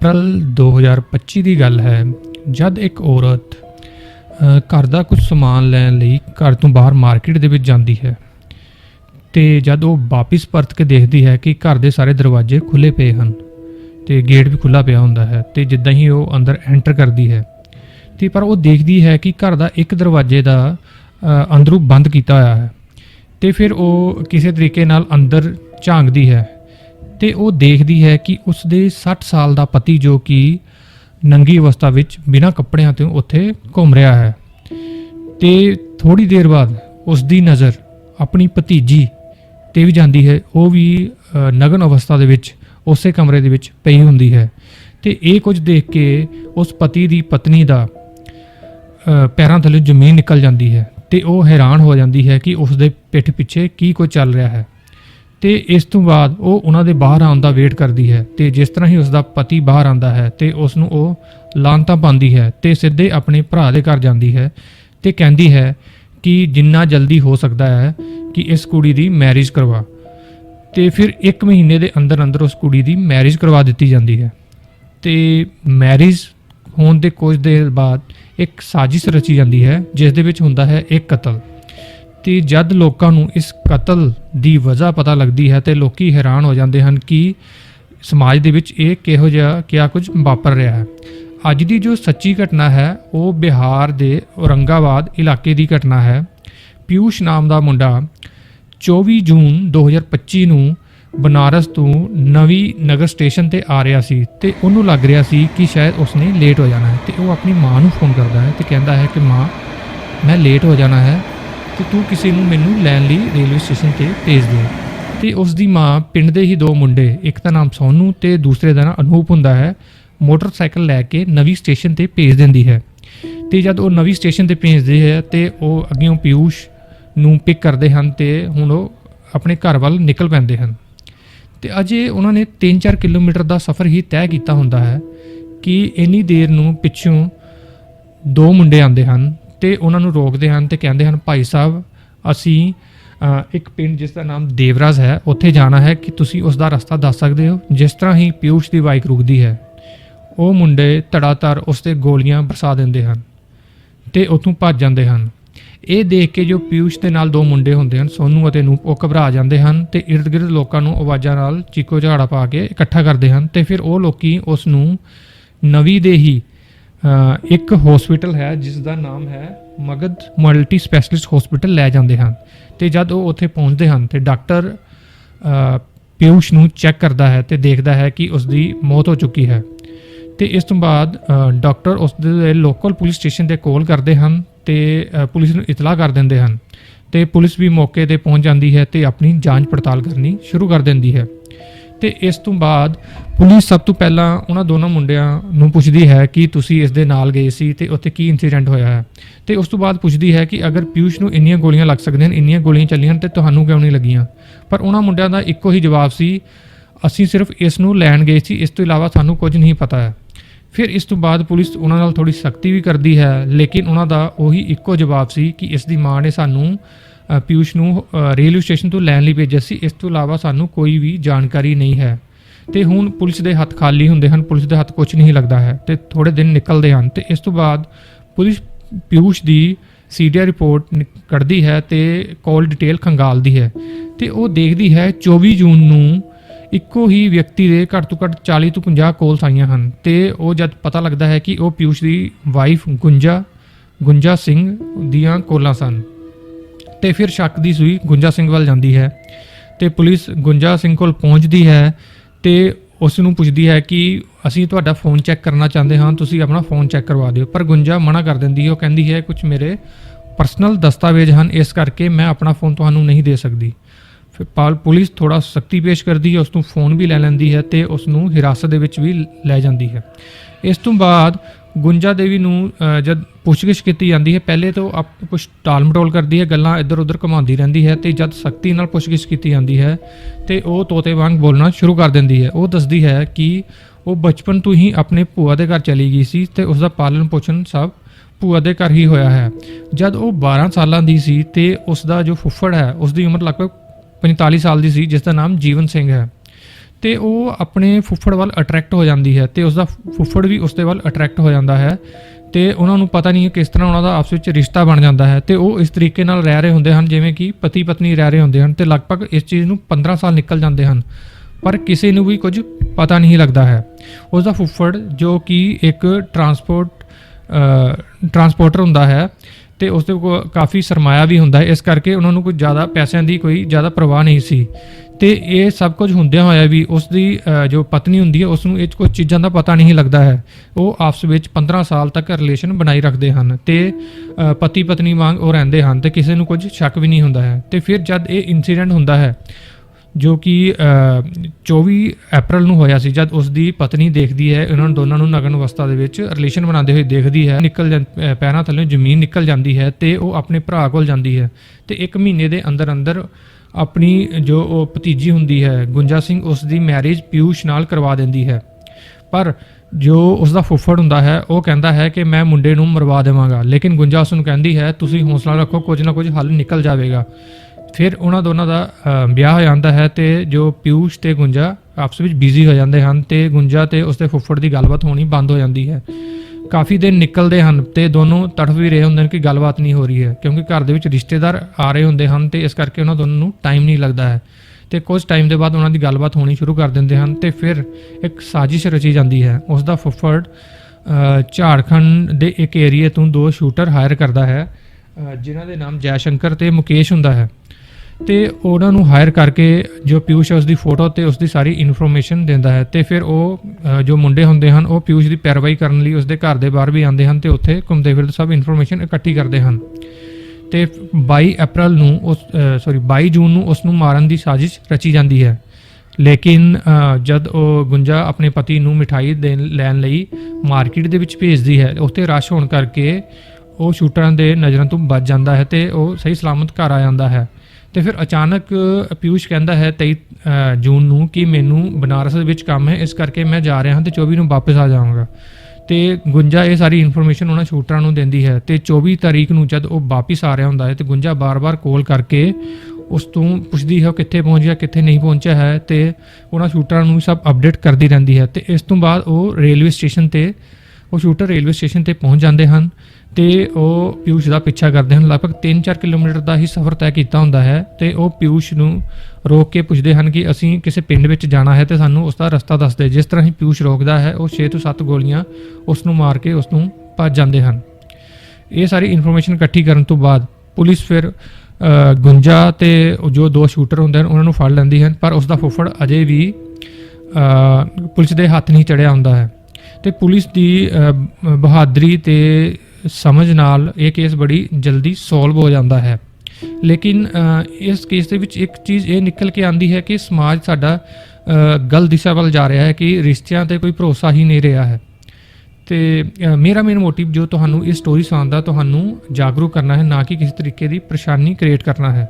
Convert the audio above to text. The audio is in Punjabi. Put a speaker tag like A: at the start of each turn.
A: ਅਪ੍ਰੈਲ 2025 ਦੀ ਗੱਲ ਹੈ, ਜਦ ਇੱਕ ਔਰਤ ਘਰ ਦਾ ਕੁਝ ਸਮਾਨ ਲੈਣ ਲਈ ਘਰ ਤੋਂ ਬਾਹਰ ਮਾਰਕੀਟ ਦੇ ਵਿੱਚ ਜਾਂਦੀ ਹੈ ਤੇ ਜਦ ਉਹ ਵਾਪਸ ਪਰਤ ਕੇ ਦੇਖਦੀ ਹੈ ਕਿ ਘਰ ਦੇ ਸਾਰੇ ਦਰਵਾਜ਼ੇ ਖੁੱਲੇ ਪਏ ਹਨ ਤੇ ਗੇਟ ਵੀ ਖੁੱਲਾ ਪਿਆ ਹੁੰਦਾ ਹੈ ਤੇ ਜਿੱਦਾਂ ਹੀ ਉਹ ਅੰਦਰ ਐਂਟਰ ਕਰਦੀ ਹੈ ਤੇ ਪਰ ਉਹ ਦੇਖਦੀ ਹੈ ਕਿ ਘਰ ਦਾ ਇੱਕ ਦਰਵਾਜ਼ੇ ਦਾ ਅੰਦਰੋਂ ਬੰਦ ਕੀਤਾ ਹੋਇਆ ਹੈ ਤੇ ਫਿਰ ਉਹ ਕਿਸੇ ਤਰੀਕੇ ਨਾਲ ਅੰਦਰ ਝਾਂਗਦੀ ਹੈ। ਤੇ ਉਹ ਦੇਖਦੀ ਹੈ ਕਿ ਉਸ ਦੇ 60 ਸਾਲ ਦਾ ਪਤੀ ਜੋ ਕਿ ਨੰਗੀ ਅਵਸਥਾ ਵਿੱਚ ਬਿਨਾਂ ਕੱਪੜਿਆਂ ਤੋਂ ਉੱਥੇ ਘੁੰਮ ਰਿਹਾ ਹੈ। ਤੇ ਥੋੜੀ ਦੇਰ ਬਾਅਦ ਉਸ ਦੀ ਨਜ਼ਰ ਆਪਣੀ ਭਤੀਜੀ ਤੇ ਵੀ ਜਾਂਦੀ ਹੈ। ਉਹ ਵੀ ਨਗਨ ਅਵਸਥਾ ਦੇ ਵਿੱਚ, ਉਸੇ ਕਮਰੇ ਦੇ ਵਿੱਚ ਪਈ ਹੁੰਦੀ ਹੈ। ਤੇ ਇਹ ਕੁਝ ਦੇਖ ਕੇ ਉਸ ਪਤੀ ਦੀ ਪਤਨੀ ਦਾ ਪੈਰਾਂ ਥੱਲੇ ਜ਼ਮੀਨ ਨਿਕਲ ਜਾਂਦੀ ਹੈ ਤੇ ਉਹ ਹੈਰਾਨ ਹੋ ਜਾਂਦੀ ਹੈ ਕਿ ਉਸ ਦੇ ਪਿੱਠ ਪਿੱਛੇ ਕੀ ਕੁਝ ਚੱਲ ਰਿਹਾ ਹੈ। ਤੇ ਇਸ ਤੋਂ ਬਾਅਦ ਉਹ ਉਹਨਾਂ ਦੇ ਬਾਹਰ ਆਉਣ ਦਾ ਵੇਟ ਕਰਦੀ ਹੈ ਤੇ ਜਿਸ ਤਰ੍ਹਾਂ ਹੀ ਉਸ ਦਾ ਪਤੀ ਬਾਹਰ ਆਂਦਾ ਹੈ ਤੇ ਉਸ ਨੂੰ ਉਹ ਲਾਂਤਾ ਪਾਉਂਦੀ ਹੈ ਤੇ ਸਿੱਧੇ ਆਪਣੇ ਭਰਾ ਦੇ ਘਰ ਜਾਂਦੀ ਹੈ ਤੇ ਕਹਿੰਦੀ ਹੈ ਕਿ ਜਿੰਨਾ ਜਲਦੀ ਹੋ ਸਕਦਾ ਹੈ ਕਿ ਇਸ ਕੁੜੀ ਦੀ ਮੈਰਿਜ ਕਰਵਾ। ਤੇ ਫਿਰ 1 ਮਹੀਨੇ ਦੇ ਅੰਦਰ ਅੰਦਰ ਉਸ ਕੁੜੀ ਦੀ ਮੈਰਿਜ ਕਰਵਾ ਦਿੱਤੀ ਜਾਂਦੀ ਹੈ। ਤੇ ਮੈਰਿਜ ਹੋਣ ਦੇ ਕੁਝ ਦੇਰ ਬਾਅਦ ਇੱਕ ਸਾਜ਼ਿਸ਼ ਰਚੀ ਜਾਂਦੀ ਹੈ, ਜਿਸ ਦੇ ਵਿੱਚ ਹੁੰਦਾ ਹੈ ਇੱਕ ਕਤਲ। ਤੇ ਜਦ ਲੋਕਾਂ ਨੂੰ ਇਸ ਕਤਲ ਦੀ ਵਜ੍ਹਾ ਪਤਾ ਲੱਗਦੀ ਹੈ ਤੇ ਲੋਕੀ ਹੈਰਾਨ ਹੋ ਜਾਂਦੇ ਹਨ ਕਿ ਸਮਾਜ ਦੇ ਵਿੱਚ ਇਹ ਕਿਹੋ ਜਿਹਾ, ਕਿਆ ਕੁਝ ਵਾਪਰ ਰਿਹਾ ਹੈ। ਅੱਜ ਦੀ ਜੋ ਸੱਚੀ ਘਟਨਾ ਹੈ, ਉਹ ਬਿਹਾਰ ਦੇ ਔਰੰਗਾਬਾਦ ਇਲਾਕੇ ਦੀ ਘਟਨਾ ਹੈ। ਪਿਊਸ਼ ਨਾਮ ਦਾ ਮੁੰਡਾ 24 ਜੂਨ 2025 ਨੂੰ ਬਨਾਰਸ ਤੋਂ ਨਵੀਂ ਨਗਰ ਸਟੇਸ਼ਨ ਤੇ ਆ ਰਿਹਾ ਸੀ ਤੇ ਉਹਨੂੰ ਲੱਗ ਰਿਹਾ ਸੀ ਕਿ ਸ਼ਾਇਦ ਉਸਨੇ ਲੇਟ ਹੋ ਜਾਣਾ ਹੈ ਤੇ ਉਹ ਆਪਣੀ ਮਾਂ ਨੂੰ ਫੋਨ ਕਰਦਾ ਹੈ ਤੇ ਕਹਿੰਦਾ ਹੈ ਕਿ ਮਾਂ, ਮੈਂ ਲੇਟ ਹੋ ਜਾਣਾ ਹੈ। ਤੇ ਤੂੰ ਕਿਸੇ ਨੂੰ ਮੈਨੂੰ ਲੈਣ ਲਈ ਰੇਲਵੇ ਸਟੇਸ਼ਨ ਤੇ ਭੇਜ ਦੇ। ਤੇ ਉਸ ਦੀ ਮਾਂ ਪਿੰਡ ਦੇ ਹੀ ਦੋ ਮੁੰਡੇ, ਇੱਕ ਦਾ ਨਾਮ ਸੋਨੂ ਤੇ ਦੂਸਰੇ ਦਾ ਨਾਮ ਅਨੂਪ ਹੁੰਦਾ ਹੈ, ਮੋਟਰਸਾਈਕਲ ਲੈ ਕੇ ਨਵੀਂ ਸਟੇਸ਼ਨ ਤੇ ਭੇਜ ਦਿੰਦੀ ਹੈ। ਤੇ ਜਦ ਉਹ ਨਵੀਂ ਸਟੇਸ਼ਨ ਤੇ ਭੇਜਦੇ ਹੈ ਤੇ ਉਹ ਅੱਗਿਓਂ ਪਿਊਸ਼ ਨੂੰ ਪਿਕ ਕਰਦੇ ਹਨ ਤੇ ਹੁਣ ਉਹ ਆਪਣੇ ਘਰ ਵੱਲ ਨਿਕਲ ਪੈਂਦੇ ਹਨ। ਤੇ ਅਜੇ ਉਹਨਾਂ ਨੇ 3-4 ਕਿਲੋਮੀਟਰ ਦਾ ਸਫ਼ਰ ਹੀ ਤੈਅ ਕੀਤਾ ਹੁੰਦਾ ਹੈ ਕਿ ਇੰਨੀ ਦੇਰ ਨੂੰ ਪਿੱਛੋਂ ਦੋ ਮੁੰਡੇ ਆਉਂਦੇ ਹਨ ਤੇ ਉਹਨਾਂ ਨੂੰ ਰੋਕਦੇ ਹਨ ਤੇ ਕਹਿੰਦੇ ਹਨ, ਭਾਈ ਸਾਹਿਬ, ਅਸੀਂ ਇੱਕ ਪਿੰਡ ਜਿਸ ਦਾ ਨਾਮ ਦੇਵਰਾਜ ਹੈ, ਉੱਥੇ ਜਾਣਾ ਹੈ ਕਿ ਤੁਸੀਂ ਉਸ ਦਾ ਰਸਤਾ ਦੱਸ ਸਕਦੇ ਹੋ। ਜਿਸ ਤਰ੍ਹਾਂ ਹੀ ਪਿਊਸ਼ ਦੀ ਬਾਈਕ ਰੁਕਦੀ ਹੈ, ਉਹ ਮੁੰਡੇ ਧੜਾਧੜ ਉਸ ਤੇ ਗੋਲੀਆਂ ਬਰਸਾ ਦਿੰਦੇ ਹਨ ਤੇ ਉੱਥੋਂ ਭੱਜ ਜਾਂਦੇ ਹਨ। ਇਹ ਦੇਖ ਕੇ ਜੋ ਪਿਊਸ਼ ਦੇ ਨਾਲ ਦੋ ਮੁੰਡੇ ਹੁੰਦੇ ਹਨ, ਸੋਨੂ ਅਤੇ ਨੂਪ ਉਹ ਘਬਰਾ ਜਾਂਦੇ ਹਨ ਤੇ ਇਰਦ-ਗਿਰਦ ਲੋਕਾਂ ਨੂੰ ਆਵਾਜ਼ਾਂ ਨਾਲ ਚੀਕੋ ਝਾੜਾ ਪਾ ਕੇ ਇਕੱਠਾ ਕਰਦੇ ਹਨ ਤੇ ਫਿਰ ਉਹ ਲੋਕੀ ਉਸ ਨੂੰ ਨਵੀਂ ਦੇ ਹੀ ਇੱਕ ਹਸਪੀਟਲ ਹੈ ਜਿਸ ਦਾ ਨਾਮ ਹੈ ਮਗਧ ਮਲਟੀ ਸਪੈਸ਼ਲਿਸਟ ਹਸਪੀਟਲ ਲੈ ਜਾਂਦੇ ਹਨ। ਤੇ ਜਦ ਉਹ ਉੱਥੇ ਪਹੁੰਚਦੇ ਹਨ, ਤੇ ਡਾਕਟਰ ਪਿਊਸ਼ ਨੂੰ ਚੈੱਕ ਕਰਦਾ ਹੈ ਤੇ ਦੇਖਦਾ ਹੈ ਕਿ ਉਸ ਦੀ ਮੌਤ ਹੋ ਚੁੱਕੀ ਹੈ। ਤੇ ਇਸ ਤੋਂ ਬਾਅਦ ਡਾਕਟਰ ਉਸ ਦੇ ਲੋਕਲ ਪੁਲਿਸ ਸਟੇਸ਼ਨ ਤੇ ਕਾਲ ਕਰਦੇ ਹਨ ਤੇ ਪੁਲਿਸ ਨੂੰ ਇਤਲਾਹ ਕਰ ਦਿੰਦੇ ਹਨ। ਤੇ ਪੁਲਿਸ ਵੀ ਮੌਕੇ ਤੇ ਪਹੁੰਚ ਜਾਂਦੀ ਹੈ ਤੇ ਆਪਣੀ ਜਾਂਚ ਪੜਤਾਲ ਕਰਨੀ ਸ਼ੁਰੂ ਕਰ ਦਿੰਦੀ ਹੈ। ਤੇ ਇਸ ਤੋਂ ਬਾਅਦ ਪੁਲਿਸ ਸਭ ਤੋਂ ਪਹਿਲਾਂ ਉਹਨਾਂ ਦੋਨਾਂ ਮੁੰਡਿਆਂ ਨੂੰ ਪੁੱਛਦੀ ਹੈ ਕਿ ਤੁਸੀਂ ਇਸ ਦੇ ਨਾਲ ਗਏ ਸੀ ਤੇ ਉੱਥੇ ਕੀ ਇਨਸੀਡੈਂਟ ਹੋਇਆ ਹੈ। ਤੇ ਉਸ ਤੋਂ ਬਾਅਦ ਪੁੱਛਦੀ ਹੈ ਕਿ ਅਗਰ ਪਿਊਸ਼ ਨੂੰ ਇੰਨੀਆਂ ਗੋਲੀਆਂ ਲੱਗ ਸਕਦੀਆਂ ਹਨ, ਇੰਨੀਆਂ ਗੋਲੀਆਂ ਚੱਲੀਆਂ ਹਨ ਤੇ ਤੁਹਾਨੂੰ ਕਿਉਂ ਨਹੀਂ ਲੱਗੀਆਂ? ਪਰ ਉਹਨਾਂ ਮੁੰਡਿਆਂ ਦਾ ਇੱਕੋ ਹੀ ਜਵਾਬ ਸੀ, ਅਸੀਂ ਸਿਰਫ ਇਸ ਨੂੰ ਲੈਣ ਗਏ ਸੀ, ਇਸ ਤੋਂ ਇਲਾਵਾ ਸਾਨੂੰ ਕੁਝ ਨਹੀਂ ਪਤਾ ਹੈ। ਫਿਰ ਇਸ ਤੋਂ ਬਾਅਦ ਪੁਲਿਸ ਉਹਨਾਂ ਨਾਲ ਥੋੜੀ ਸਖਤੀ ਵੀ ਕਰਦੀ ਹੈ, ਲੇਕਿਨ ਉਹਨਾਂ ਦਾ ਉਹੀ ਇੱਕੋ ਜਵਾਬ ਸੀ ਕਿ ਇਸ ਦੀ ਮਾਂ ਨੇ ਸਾਨੂੰ ਪਿਊਸ਼ ਨੂੰ ਰੇਲਵੇ ਸਟੇਸ਼ਨ ਤੋਂ ਲੈਣ ਲਈ ਭੇਜਿਆ ਸੀ। ਇਸ ਤੋਂ ਇਲਾਵਾ ਸਾਨੂੰ ਕੋਈ ਵੀ ਜਾਣਕਾਰੀ ਨਹੀਂ ਹੈ। ਤੇ ਹੁਣ ਪੁਲਿਸ ਦੇ ਹੱਥ ਖਾਲੀ ਹੁੰਦੇ ਹਨ, ਪੁਲਿਸ ਦੇ ਹੱਥ ਕੁਝ ਨਹੀਂ ਲੱਗਦਾ ਹੈ ਤੇ ਥੋੜੇ ਦਿਨ ਨਿਕਲਦੇ ਹਨ ਤੇ ਇਸ ਤੋਂ ਬਾਅਦ ਪੁਲਿਸ ਪਿਊਸ਼ ਦੀ ਸੀਡੀਆ ਰਿਪੋਰਟ ਕੱਢਦੀ ਹੈ ਤੇ ਕਾਲ ਡਿਟੇਲ ਖੰਗਾਲਦੀ ਹੈ। ਤੇ ਉਹ ਦੇਖਦੀ ਹੈ 24 ਜੂਨ ਨੂੰ ਇੱਕੋ ਹੀ ਵਿਅਕਤੀ ਦੇ ਘੱਟ ਤੋਂ ਘੱਟ 40 ਤੋਂ 50 ਕਾਲਸ ਆਈਆਂ ਹਨ ਤੇ ਉਹ ਜਦ ਪਤਾ ਲੱਗਦਾ ਹੈ ਕਿ ਉਹ ਪਿਊਸ਼ ਦੀ ਵਾਈਫ ਗੁੰਜਾ ਗੁੰਜਾ ਸਿੰਘ ਦੀਆਂ ਕਾਲਾਂ ਸਨ। ਤੇ ਫਿਰ ਸ਼ੱਕ ਦੀ ਸੂਈ ਗੁੰਜਾ ਸਿੰਘ ਵੱਲ ਜਾਂਦੀ ਹੈ ਤੇ ਪੁਲਿਸ ਗੁੰਜਾ ਸਿੰਘ ਕੋਲ ਪਹੁੰਚਦੀ ਹੈ ਤੇ ਉਸ ਨੂੰ ਪੁੱਛਦੀ ਹੈ ਕਿ ਅਸੀਂ ਤੁਹਾਡਾ ਫੋਨ ਚੈੱਕ ਕਰਨਾ ਚਾਹੁੰਦੇ ਹਾਂ, ਤੁਸੀਂ ਆਪਣਾ ਫੋਨ ਚੈੱਕ ਕਰਵਾ ਦਿਓ। ਪਰ ਗੁੰਜਾ ਮਨਾ ਕਰ ਦਿੰਦੀ ਹੈ, ਉਹ ਕਹਿੰਦੀ ਹੈ ਕੁਝ ਮੇਰੇ ਪਰਸਨਲ ਦਸਤਾਵੇਜ਼ ਹਨ, ਇਸ ਕਰਕੇ ਮੈਂ ਆਪਣਾ ਫੋਨ ਤੁਹਾਨੂੰ ਨਹੀਂ ਦੇ ਸਕਦੀ। ਫਿਰ ਪਾਲ ਪੁਲਿਸ ਥੋੜਾ ਸਖਤੀ ਪੇਸ਼ ਕਰਦੀ ਹੈ ਉਸ ਤੋਂ ਫੋਨ ਵੀ ਲੈ ਲੈਂਦੀ ਹੈ ਤੇ ਉਸ ਨੂੰ ਹਿਰਾਸਤ ਦੇ ਵਿੱਚ ਵੀ ਲੈ ਜਾਂਦੀ ਹੈ। ਇਸ ਤੋਂ ਬਾਅਦ ਗੁੰਜਾ ਦੇਵੀ ਨੂੰ ਜਦ ਪੁੱਛਗਿੱਛ ਕੀਤੀ ਜਾਂਦੀ ਹੈ, ਪਹਿਲੇ ਤਾਂ ਆਪ ਕੁਝ ਟਾਲ ਮਟੋਲ ਕਰਦੀ ਹੈ, ਗੱਲਾਂ ਇੱਧਰ ਉੱਧਰ ਘੁਮਾਉਂਦੀ ਰਹਿੰਦੀ ਹੈ ਤੇ ਜਦ ਸਖਤੀ ਨਾਲ ਪੁੱਛਗਿੱਛ ਕੀਤੀ ਜਾਂਦੀ ਹੈ ਤੇ ਉਹ ਤੋਤੇ ਵਾਂਗ ਬੋਲਣਾ ਸ਼ੁਰੂ ਕਰ ਦਿੰਦੀ ਹੈ। ਉਹ ਦੱਸਦੀ ਹੈ ਕਿ ਉਹ ਬਚਪਨ ਤੋਂ ਹੀ ਆਪਣੇ ਭੂਆ ਦੇ ਘਰ ਚਲੀ ਗਈ ਸੀ ਤੇ ਉਸ ਦਾ ਪਾਲਣ ਪੋਸ਼ਣ ਸਭ ਭੂਆ ਦੇ ਘਰ ਹੀ ਹੋਇਆ ਹੈ। ਜਦ ਉਹ 12 ਸਾਲਾਂ ਦੀ ਸੀ ਤੇ ਉਸ ਦਾ ਜੋ ਫੁੱਫੜ ਹੈ ਉਸ ਦੀ ਉਮਰ ਲਗਭਗ 45 ਸਾਲ ਦੀ ਸੀ ਜਿਸ ਦਾ ਨਾਮ ਜੀਵਨ ਸਿੰਘ ਹੈ। ਤੇ ਉਹ ਆਪਣੇ ਫੁੱਫੜ ਵੱਲ ਅਟਰੈਕਟ ਹੋ ਜਾਂਦੀ ਹੈ ਤੇ ਉਸ ਦਾ ਫੁੱਫੜ ਵੀ ਉਸ ਦੇ ਵੱਲ ਅਟਰੈਕਟ ਹੋ ਜਾਂਦਾ ਹੈ ਤੇ ਉਹਨਾਂ ਨੂੰ ਪਤਾ ਨਹੀਂ ਹੈ ਕਿਸ ਤਰ੍ਹਾਂ ਉਹਨਾਂ ਦਾ ਆਪਸ ਵਿੱਚ ਰਿਸ਼ਤਾ ਬਣ ਜਾਂਦਾ ਹੈ ਤੇ ਉਹ ਇਸ ਤਰੀਕੇ ਨਾਲ ਰਹਿ ਰਹੇ ਹੁੰਦੇ ਹਨ ਜਿਵੇਂ ਕਿ ਪਤੀ ਪਤਨੀ ਰਹਿ ਰਹੇ ਹੁੰਦੇ ਹਨ ਤੇ ਲਗਭਗ ਇਸ ਚੀਜ਼ ਨੂੰ 15 ਸਾਲ ਨਿਕਲ ਜਾਂਦੇ ਹਨ। ਪਰ ਕਿਸੇ ਨੂੰ ਵੀ ਕੁਝ ਪਤਾ ਨਹੀਂ ਲੱਗਦਾ ਹੈ। ਉਸ ਦਾ ਫੁੱਫੜ ਜੋ ਕਿ ਇੱਕ ਟਰਾਂਸਪੋਰਟ ਟਰਾਂਸਪੋਰਟਰ ਹੁੰਦਾ ਹੈ ਤੇ ਉਸ ਦੇ ਕੋਲ ਕਾਫੀ ਸਰਮਾਇਆ ਵੀ ਹੁੰਦਾ ਹੈ। ਇਸ ਕਰਕੇ ਉਹਨਾਂ ਨੂੰ ਕੋਈ ਜ਼ਿਆਦਾ ਪੈਸਿਆਂ ਦੀ ਕੋਈ ਜ਼ਿਆਦਾ ਪਰਵਾਹ ਨਹੀਂ ਸੀ। ਤੇ ਇਹ ਸਭ ਕੁਝ ਹੁੰਦਿਆਂ ਹੋਇਆ ਵੀ ਉਸ ਦੀ ਜੋ ਪਤਨੀ ਹੁੰਦੀ ਹੈ, ਉਸ ਨੂੰ ਇਹ ਕੁਝ ਚੀਜ਼ਾਂ ਦਾ ਪਤਾ ਨਹੀਂ ਲੱਗਦਾ ਹੈ। ਉਹ ਆਪਸ ਵਿੱਚ 15 ਸਾਲ ਤੱਕ ਰਿਲੇਸ਼ਨ ਬਣਾਈ ਰੱਖਦੇ ਹਨ ਤੇ ਪਤੀ ਪਤਨੀ ਵਾਂਗ ਉਹ ਰਹਿੰਦੇ ਹਨ ਤੇ ਕਿਸੇ ਨੂੰ ਕੁਝ ਸ਼ੱਕ ਵੀ ਨਹੀਂ ਹੁੰਦਾ ਹੈ। ਤੇ ਫਿਰ ਜਦ ਇਹ ਇਨਸੀਡੈਂਟ ਹੁੰਦਾ ਹੈ ਜੋ ਕਿ ਅ, 24 ਅਪ੍ਰੈਲ ਨੂੰ ਹੋਇਆ ਸੀ ਜਦ ਉਸ ਦੀ ਪਤਨੀ ਦੇਖਦੀ ਹੈ ਇਹਨਾਂ ਦੋਨਾਂ ਨੂੰ ਨਗਨ ਅਵਸਥਾ ਦੇ ਵਿੱਚ ਰਿਲੇਸ਼ਨ ਬਣਾਉਂਦੇ ਹੋਏ ਦੇਖਦੀ ਹੈ ਨਿਕਲ ਜਾਂ- ਪੈਰਾਂ ਥੱਲੇ ਜ਼ਮੀਨ ਨਿਕਲ ਜਾਂਦੀ ਹੈ ਤੇ ਉਹ ਆਪਣੇ ਭਰਾ ਕੋਲ ਜਾਂਦੀ ਹੈ ਤੇ ਇੱਕ ਮਹੀਨੇ ਦੇ ਅੰਦਰ ਅੰਦਰ ਆਪਣੀ ਜੋ ਉਹ ਭਤੀਜੀ ਹੁੰਦੀ ਹੈ ਗੁੰਜਾ ਸਿੰਘ ਉਸ ਦੀ ਮੈਰਿਜ ਪਿਊਸ਼ ਨਾਲ ਕਰਵਾ ਦਿੰਦੀ ਹੈ। ਪਰ ਜੋ ਉਸ ਦਾ ਫੁੱਫੜ ਹੁੰਦਾ ਹੈ ਉਹ ਕਹਿੰਦਾ ਹੈ ਕਿ ਮੈਂ ਮੁੰਡੇ ਨੂੰ ਮਰਵਾ ਦੇਵਾਂਗਾ ਲੇਕਿਨ ਗੁੰਜਾ ਉਸ ਨੂੰ ਕਹਿੰਦੀ ਹੈ ਤੁਸੀਂ ਹੌਸਲਾ ਰੱਖੋ ਕੁਝ ਨਾ ਕੁਝ ਹੱਲ ਨਿਕਲ ਜਾਵੇਗਾ। ਫਿਰ ਉਹਨਾਂ ਦੋਨਾਂ ਦਾ ਵਿਆਹ ਹੋ ਜਾਂਦਾ ਹੈ ਤੇ ਜੋ ਪਿਊਸ਼ ਤੇ ਗੁੰਜਾ ਆਪਸ ਵਿੱਚ ਬਿਜ਼ੀ ਹੋ ਜਾਂਦੇ ਹਨ ਤੇ ਗੁੰਜਾ ਤੇ ਉਸਦੇ ਫੁੱਫੜ ਦੀ ਗੱਲਬਾਤ ਹੋਣੀ ਬੰਦ ਹੋ ਜਾਂਦੀ ਹੈ। ਕਾਫੀ ਦਿਨ ਨਿਕਲਦੇ ਹਨ ਤੇ ਦੋਨੋਂ ਤੜਫ ਵੀ ਰਹੇ ਹੁੰਦੇ ਹਨ ਕਿ ਗੱਲਬਾਤ ਨਹੀਂ ਹੋ ਰਹੀ ਹੈ ਕਿਉਂਕਿ ਘਰ ਦੇ ਵਿੱਚ ਰਿਸ਼ਤੇਦਾਰ ਆ ਰਹੇ ਹੁੰਦੇ ਹਨ ਤੇ ਇਸ ਕਰਕੇ ਉਹਨਾਂ ਦੋਨੋਂ ਨੂੰ ਟਾਈਮ ਨਹੀਂ ਲੱਗਦਾ ਹੈ। ਤੇ ਕੁਝ ਟਾਈਮ ਦੇ ਬਾਅਦ ਉਹਨਾਂ ਦੀ ਗੱਲਬਾਤ ਹੋਣੀ ਸ਼ੁਰੂ ਕਰ ਦਿੰਦੇ ਹਨ ਤੇ ਫਿਰ ਇੱਕ ਸਾਜ਼ਿਸ਼ ਰਚੀ ਜਾਂਦੀ ਹੈ। ਉਸ ਦਾ ਫੁੱਫੜ ਝਾਰਖੰਡ ਦੇ ਇੱਕ ਏਰੀਏ ਤੋਂ ਦੋ ਸ਼ੂਟਰ ਹਾਇਰ ਕਰਦਾ ਹੈ ਜਿਨ੍ਹਾਂ ਦੇ ਨਾਮ ਜੈਸ਼ੰਕਰ ਤੇ ਮੁਕੇਸ਼ ਹੁੰਦਾ ਹੈ। ਤੇ ਉਹਨਾਂ ਨੂੰ ਹਾਇਰ ਕਰਕੇ ਜੋ ਪਿਊਸ਼ ਹੈ ਉਸ ਦੀ ਫੋਟੋ ਤੇ ਉਸ ਦੀ ਸਾਰੀ ਇਨਫੋਰਮੇਸ਼ਨ ਦਿੰਦਾ ਹੈ ਤੇ ਫਿਰ ਉਹ ਜੋ ਮੁੰਡੇ ਹੁੰਦੇ ਹਨ, ਉਹ ਪਿਊਸ਼ ਦੀ ਪੈਰਵਾਈ ਕਰਨ ਲਈ ਉਸ ਦੇ ਘਰ ਦੇ ਬਾਹਰ ਵੀ ਆਉਂਦੇ ਹਨ ਤੇ ਉੱਥੇ ਘੁੰਮਦੇ ਫਿਰਦੇ ਸਭ ਇਨਫੋਰਮੇਸ਼ਨ ਇਕੱਠੀ ਕਰਦੇ ਹਨ। ਤੇ 22 ਅਪ੍ਰੈਲ ਨੂੰ ਉਸ ਸੌਰੀ 22 ਜੂਨ ਨੂੰ ਉਸ ਨੂੰ ਮਾਰਨ ਦੀ ਸਾਜ਼ਿਸ਼ ਰਚੀ ਜਾਂਦੀ ਹੈ। ਲੇਕਿਨ ਜਦ ਉਹ ਗੁੰਜਾ ਆਪਣੇ ਪਤੀ ਨੂੰ ਮਿਠਾਈ ਦੇਣ, ਲੈਣ ਲਈ ਮਾਰਕੀਟ ਦੇ ਵਿੱਚ ਭੇਜਦੀ ਹੈ, ਉੱਥੇ ਰਸ਼ ਹੋਣ ਕਰਕੇ ਉਹ ਸ਼ੂਟਰਾਂ ਦੇ ਨਜ਼ਰਾਂ ਤੋਂ ਬਚ ਜਾਂਦਾ ਹੈ ਤੇ ਉਹ ਸਹੀ ਸਲਾਮਤ ਘਰ ਆ ਜਾਂਦਾ ਹੈ। ਤੇ ਫਿਰ ਅਚਾਨਕ ਪਿਊਸ਼ ਕਹਿੰਦਾ ਹੈ 23 ਜੂਨ ਨੂੰ ਕਿ ਮੈਨੂੰ ਬਨਾਰਸ ਦੇ ਵਿੱਚ ਕੰਮ ਹੈ, ਇਸ ਕਰਕੇ ਮੈਂ ਜਾ ਰਿਹਾ ਹਾਂ ਤੇ 24 ਨੂੰ ਵਾਪਸ ਆ ਜਾਵਾਂਗਾ। ਤੇ ਗੁੰਜਾ ਇਹ ਸਾਰੀ ਇਨਫੋਰਮੇਸ਼ਨ ਉਹਨਾਂ ਸ਼ੂਟਰਾਂ ਨੂੰ ਦਿੰਦੀ ਹੈ ਤੇ 24 ਤਾਰੀਖ ਨੂੰ ਜਦ ਉਹ ਵਾਪਸ ਆ ਰਿਹਾ ਹੁੰਦਾ ਹੈ ਤੇ ਗੁੰਜਾ ਬਾਰ-ਬਾਰ ਕਾਲ ਕਰਕੇ ਉਸ ਤੋਂ ਪੁੱਛਦੀ ਹੈ ਉਹ ਕਿੱਥੇ ਪਹੁੰਚ ਗਿਆ, ਕਿੱਥੇ ਨਹੀਂ ਪਹੁੰਚਿਆ ਹੈ ਤੇ ਉਹਨਾਂ ਸ਼ੂਟਰਾਂ ਨੂੰ ਸਭ ਅਪਡੇਟ ਕਰਦੀ ਰਹਿੰਦੀ ਹੈ ਤੇ ਇਸ ਤੋਂ ਬਾਅਦ ਉਹ ਰੇਲਵੇ ਸਟੇਸ਼ਨ ਤੇ, ਉਹ ਸ਼ੂਟਰ ਰੇਲਵੇ ਸਟੇਸ਼ਨ ਤੇ ਪਹੁੰਚ ਜਾਂਦੇ ਹਨ ਤੇ ਉਹ ਪਿਊਸ਼ ਦਾ ਪਿੱਛਾ ਕਰਦੇ ਹਨ। ਲਗਭਗ 3-4 ਕਿਲੋਮੀਟਰ ਦਾ ਹੀ ਸਫ਼ਰ ਤੈਅ ਕੀਤਾ ਹੁੰਦਾ ਹੈ ਤੇ ਉਹ ਪਿਊਸ਼ ਨੂੰ ਰੋਕ ਕੇ ਪੁੱਛਦੇ ਹਨ ਕਿ ਅਸੀਂ ਕਿਸੇ ਪਿੰਡ ਵਿੱਚ ਜਾਣਾ ਹੈ ਤੇ ਸਾਨੂੰ ਉਸ ਦਾ ਰਸਤਾ ਦੱਸ ਦੇ। ਜਿਸ ਤਰ੍ਹਾਂ ਹੀ ਪਿਊਸ਼ ਰੋਕਦਾ ਹੈ, ਉਹ 6 ਤੋਂ 7 ਗੋਲੀਆਂ ਉਸ ਨੂੰ ਮਾਰ ਕੇ ਉਸ ਨੂੰ ਭੱਜ ਜਾਂਦੇ ਹਨ। ਇਹ ਸਾਰੀ ਇਨਫੋਰਮੇਸ਼ਨ ਇਕੱਠੀ ਕਰਨ ਤੋਂ ਬਾਅਦ ਪੁਲਿਸ ਫਿਰ ਗੁੰਜਾ ਤੇ ਜੋ ਦੋ ਸ਼ੂਟਰ ਹੁੰਦੇ ਹਨ, ਉਹਨਾਂ ਨੂੰ ਫੜ ਲੈਂਦੀ ਹਨ ਪਰ ਉਸ ਦਾ ਫੁੱਫੜ ਅਜੇ ਵੀ ਪੁਲਿਸ ਦੇ ਹੱਥ ਨਹੀਂ ਚੜਿਆ ਹੁੰਦਾ ਹੈ। ਤੇ ਪੁਲਿਸ ਦੀ ਬਹਾਦਰੀ ਤੇ ਸਮਝ ਨਾਲ ਇਹ ਕੇਸ ਬੜੀ ਜਲਦੀ ਸੋਲਵ ਹੋ ਜਾਂਦਾ ਹੈ। ਲੇਕਿਨ ਇਸ ਕੇਸ ਦੇ ਵਿੱਚ ਇੱਕ ਚੀਜ਼ ਇਹ ਨਿਕਲ ਕੇ ਆਂਦੀ ਹੈ ਕਿ ਸਮਾਜ ਸਾਡਾ ਗਲ ਦਿਸ਼ਾ ਵੱਲ ਜਾ ਰਿਹਾ ਹੈ ਕਿ ਰਿਸ਼ਤਿਆਂ ਤੇ ਕੋਈ ਭਰੋਸਾ ਹੀ ਨਹੀਂ ਰਿਹਾ ਹੈ। ਤੇ ਮੇਰਾ ਮੇਨ ਮੋਟਿਵ ਜੋ ਤੁਹਾਨੂੰ ਇਸ ਸਟੋਰੀ ਸੁਣਾਉਣ ਦਾ ਤੁਹਾਨੂੰ ਜਾਗਰੂਕ ਕਰਨਾ ਹੈ, ਨਾ ਕਿ ਕਿਸੇ ਤਰੀਕੇ ਦੀ ਪਰੇਸ਼ਾਨੀ ਕ੍ਰੀਏਟ ਕਰਨਾ ਹੈ।